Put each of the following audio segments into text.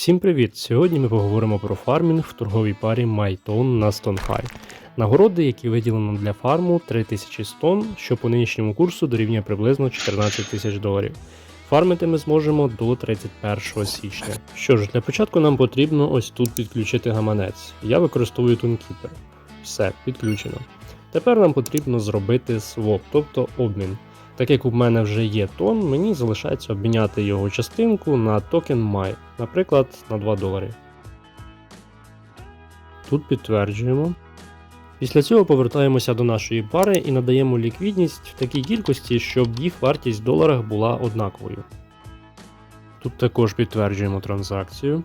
Всім привіт! Сьогодні ми поговоримо про фармінг в торговій парі MyTone на StoneFi. Нагороди, які виділено для фарму 3000 стон, що по нинішньому курсу дорівнює приблизно 14 тисяч доларів. Фармити ми зможемо до 31 січня. Що ж, для початку нам потрібно ось тут підключити гаманець. Я використовую TuneKeeper. Все, підключено. Тепер нам потрібно зробити своп, тобто обмін. Так як у мене вже є тон, мені залишається обміняти його частинку на токен MY, наприклад, на 2 долари. Тут підтверджуємо. Після цього повертаємося до нашої пари і надаємо ліквідність в такій кількості, щоб їх вартість в доларах була однаковою. Тут також підтверджуємо транзакцію.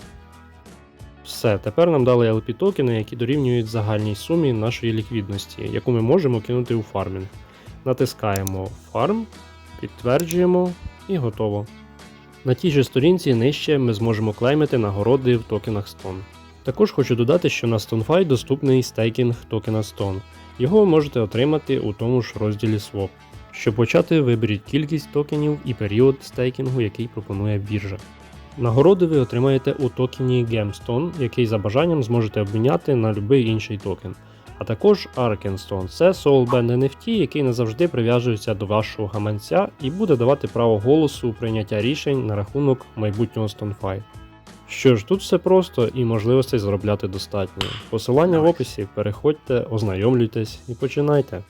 Все, тепер нам дали LP токени, які дорівнюють загальній сумі нашої ліквідності, яку ми можемо кинути у фармінг. Натискаємо Farm, підтверджуємо і готово. На тій же сторінці нижче ми зможемо клеймити нагороди в токенах Stone. Також хочу додати, що на StoneFi доступний стейкінг токена Stone. Його ви можете отримати у тому ж розділі Swap. Щоб почати, виберіть кількість токенів і період стейкінгу, який пропонує біржа. Нагороди ви отримаєте у токені Gemstone, який за бажанням зможете обміняти на будь-який інший токен. А також Arkenstone це Soulband NFT, який не завжди прив'яжується до вашого гаманця і буде давати право голосу у прийняття рішень на рахунок майбутнього StoneFi. Що ж, тут все просто і можливостей заробляти достатньо. Посилання в описі, переходьте, ознайомлюйтесь і починайте.